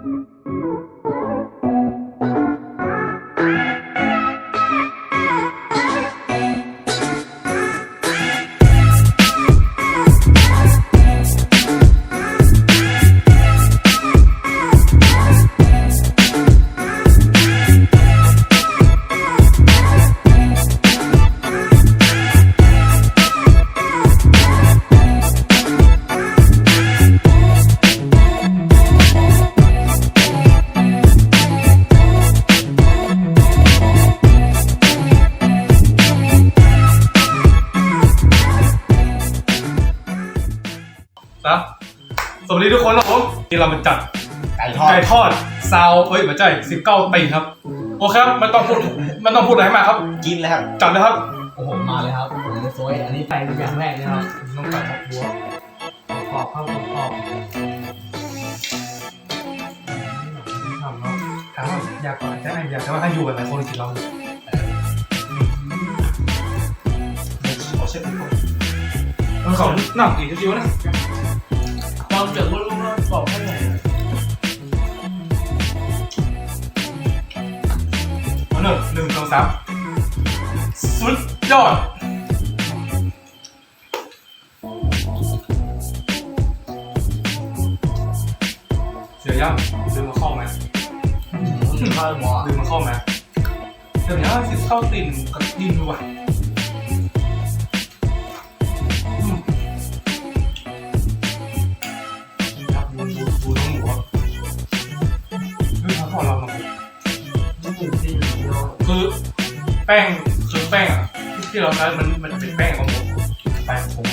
Mm-hmm. วัสดีทุกคนครับผมที่เรามาจัดไก่ทอดไก่ทอดซาวเอ้ยไม่ใช่สิบเก้าติงครับ โอเคครับไม่ต้องพูดไม่ต้องพูดอะไรให้มากครับ กินเลยครับจัดเลยครับโอ้โหมาเลยครับผมจะซวยอันนี้ไปเป็นอย่างแรกนะครับน้องไก่ครับบัวขอบเข้าขอบทำเนาะถามว่าอยากก่อนจะไงอยากจะว่าให้อยู่กับหลายคนกินเราอยู่ขอเช็คทุกคนเออเขาหนักอีกทีวนะ เราเจอว่าลูกเราบอกให้ไงมาหนึ่งหนึ่งสองสามสุดยอดเสียยังดึงมาเข้าไหมดึงมาเข้าไหมเดี๋ยวนี้สิเข้าติ่นกับดินดูว่ะ ป้งคือแป้งอะที่เราใช้มันมันเป็นแป้งของผมแป้งผม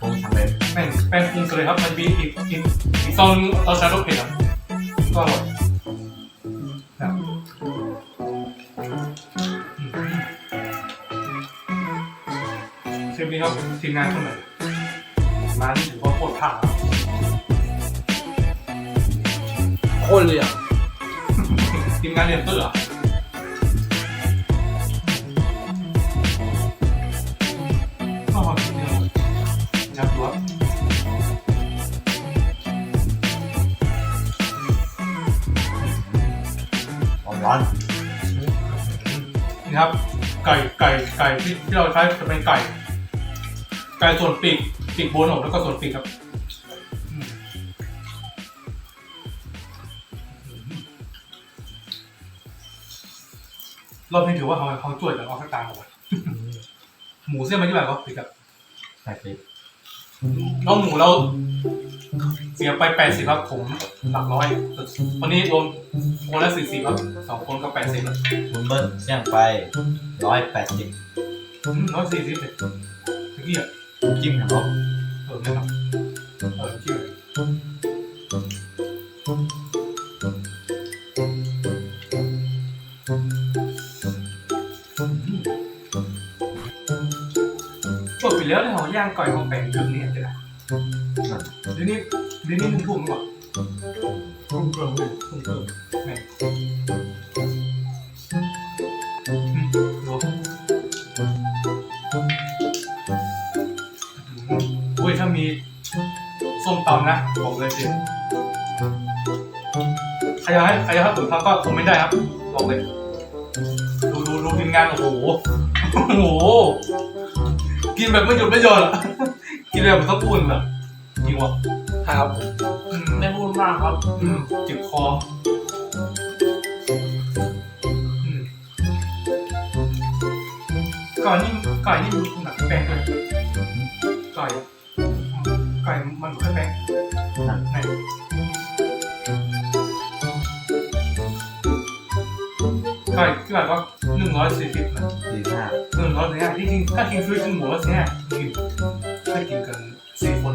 ผมทำเลยแป้งแป้งปรุงกันเลยครับ มันมีอีกอีกอีกซองนึงเราใช้รสเผ็ดอะก็อร่อยนะอืมเชฟนี้ครับทีมงานคนไหนมาที่ถือว่าโคตรผ่าโคตรเลยอะ ทีมงานเรียนเตอร์อะ จับตัวร้อนร้อนนี่ครับ ไก่ไก่ไก่ที่ที่เราใช้จะเป็นไก่ ไก่ส่วนปีกปีกบนออกแล้วก็ส่วนปีกครับอืมรอบนี้ถือว่าเขาเขาช่วยกันเอาข้างกลางหมดหมูเส้นมันที่แบบว่าปีกอะใส่พริก น้องหมูเราเสียไปแปดสิบครับผมหลักร้อยวันนี้รวมคนละสี่สิบครับสองคนก็แปดสิบคุณเบิ้ลเสี่ยงไปร้อยแปดสิบร้อยสี่สิบเลยตะกี้อะจิ้มครับเออไม่หรอ ย่างก่อยของแปลงถึงนี่ยเดี๋ยวนะเดี๋ยวนี้เดี๋ยวนี้มึงทุ่มก่อนทุ่มเกินเลยทุ่มเกินแม่งอืมดูอุ้ยถ้ามีส้มตำนะบอกเลยสิใครอยากให้ใครอยากให้ตุ๋นทำก็คอมเมนต์ได้ครับบอกเลยดูดูดูทีมงานโอ้โหโอ้โห กินแบบไม่หยุดไม่หย่อนอะกินแบบต้องอุ่นอะจริงวะครับอืมไม่พูดมากครับอืมเจ็บคออืมก่อนนี่ก่อนนี่มันหนักแป้งเลยก่อยก่อยมันค่อยแป้งไหนก่อยที่แบบว่าหนึ่ง ร้อยสี่สิบนะสี่ห้าหนึ่งร้อยสี่ห้าที่จริงถ้ากินซื้อกินหมูแล้วสี่ห้ากินถ้ากินกันสี่คน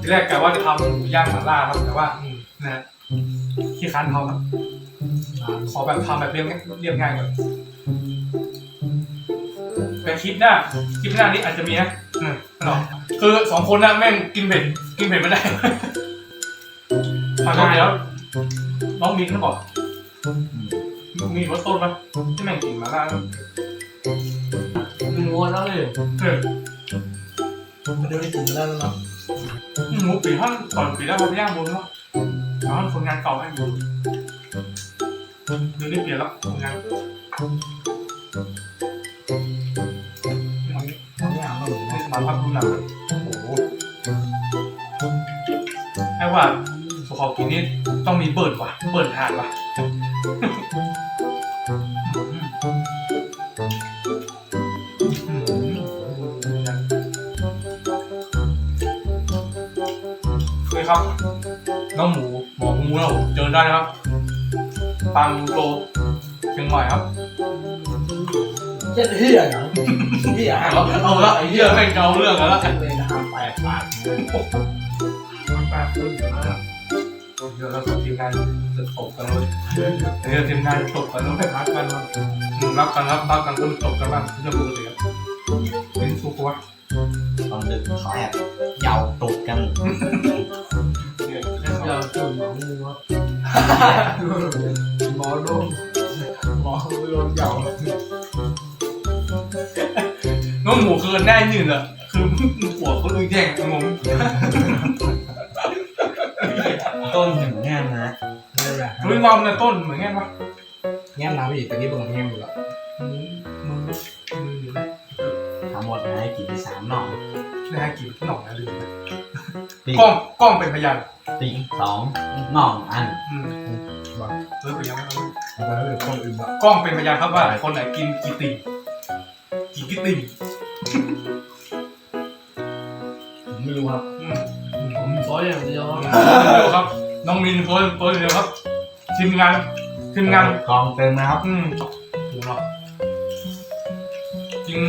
ทีแรกกะว่าจะทำหมูย่างหมาล่าครับแต่ว่าอืมนะขี้ค้านทำครับขอแบบทำแบบเรียบง่ายเรียบง่ายก่อนแต่คลิปหน้าคลิปหน้านี้อาจจะมีนะ คือสองคนน่ะแม่งกินเผ็ดกินเผ็ดไม่ได้ผ่านไปแล้วน้องมีนบอกมีรสต้นปะที่แม่งกินมาล่างวนแล้วเลยเออมันดูได้ถึงแล้วเนาะหมูปีท่านก่อนปีแล้วเขาไปย่างบนเนาะแล้วคนงานเก่าให้บนเดี๋ยวนี้เปลี่ยนแล้วคนงานไม่เอาไม่หมดนะมาพักดูหนังโอ้โหไอ้ว่าสขอกินนี่ต้องมีเบิร์ดว่ะ เบิร์ดทานว่ะเคยครับ น้องหมูหมอหมูเราเจอได้นะครับปังโลเชียงใหม่ครับ เจ็ดเฮียเหรอเฮียเอาเอาละไอ้เหี้ยแม่งเกาเรื่องกันละเลยนะครับแปดบาทมันแปดคนอยู่นะเดี๋ยวเราส่งทีมงานจะตบกันเลยเดี๋ยวทีมงานตบกันแล้วไปพักกันมารับกันรับพักกันก็ตบกันบ้างเรื่องปกติครับเป็นสุขวะตอนดึกเขาแอบเหยาตุกกันเนี่ยเราจุ่มหมองูครับหมอลมหมอลมเหยา น้องหมูคือแน่ยืนอะคือหัวเขาเลยแย่งงงต้นถึงแง่นะไม่เป็นไรรู้งอมในต้นเหมือนไงปะแง้มน้ำอีกตะกี้ผมแง้มอยู่แล้วมือมือมืออยู่นะทั้งหมดนะให้กินไปสามหน่องนะฮะกี่หน่องนะลืมนะปีกกล้องกล้องเป็นพยานปีกสองหน่องอันอืมเออเป็นยังไงแล้วก็คนอื่นแบบกล้องเป็นพยานครับว่า คนไหนกินกี่ติ่งกี่กี่ติ่ง ผมไม่รู้ครับอืมผมซอยอย่างเดียวเดี๋ยวครับ น้องมินตัวตัวเดียวครับทีมงานทีมงานกองเต็มนะครับอืมถูกหรอกจริง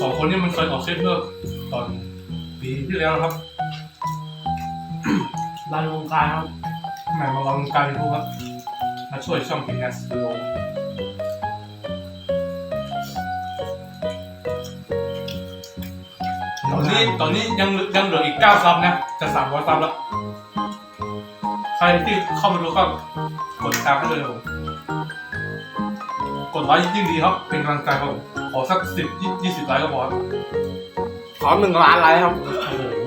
สองคนนี้มันเคยออกเซตเมื่อตอนปีที่แล้วนะครับรันวงการครับแหมมาลองการดูครับมาช่วยช่องทีมงานสตูดิ ตอนนี้ตอนนี้ยังยังเหลืออีกเก้าซับนะ จะสามร้อยซับแล้ว ใครที่เข้ามาดูก็กดตามไปเลยครับผมกดไลค์ยิ่งดีครับ เป็นกำลังใจครับผมขอสักสิบยี่สิบไลค์ก็พอครับขอหนึ่งล้านไลค์ครับโอ้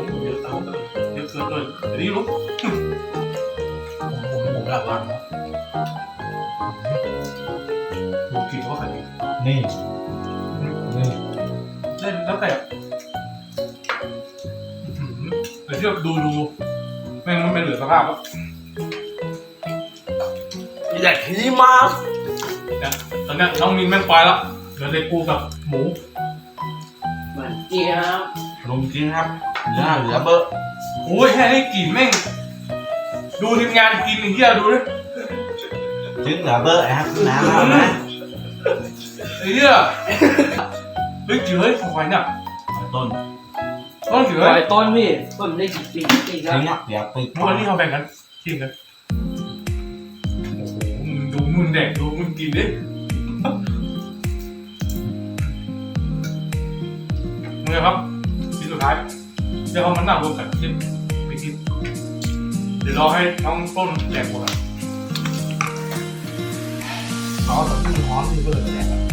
โหเยอะจังเยอะเกินเลยเดี๋ยวนี้รู้ผมผมผมหลักล้านครับถูกผิดว่าใครผิดนี่นี่ หือเดี๋ยวเทียบดูดูแม่งมันไม่เหลือสภาพแล้วอยากขี้มากเนี่ยตอนเนี้ยน้องมินแม่งไปแล้วเหลือเด็กกูกับหมูเหมือนเจี๊ยบลุงกินครับเหลือเหลือเบอร์โอ้ยแค่นี้กลิ่นแม่ง ดูทีมงานกินไอ้เหี้ยดูดิถึงเหลือเบอร์นะครับน้ำแล้วนะไอ้เหี้ยเฮ้ยกี่เฮ้ยของใครเนี่ยต้น ต้นกี่ปเฮ้ล่อยยต้นพี่ต้นได้กี่ปีกี่ครัถึบงอะเดี๋ยวปีกเมื่อวานนี้เขาแบ่งกันกินกันโอ้โหมึงดูมึงแดกดูมึงกินดิมึงไงครับทีสุดท้าย เดี๋ยวเอามันนั่งรวมกันกินไปกินเดี๋ยวรอให้น้องต้นแดกหมดอะเขาแต่ที่ฮ้อนที่เบิร์ดแหละ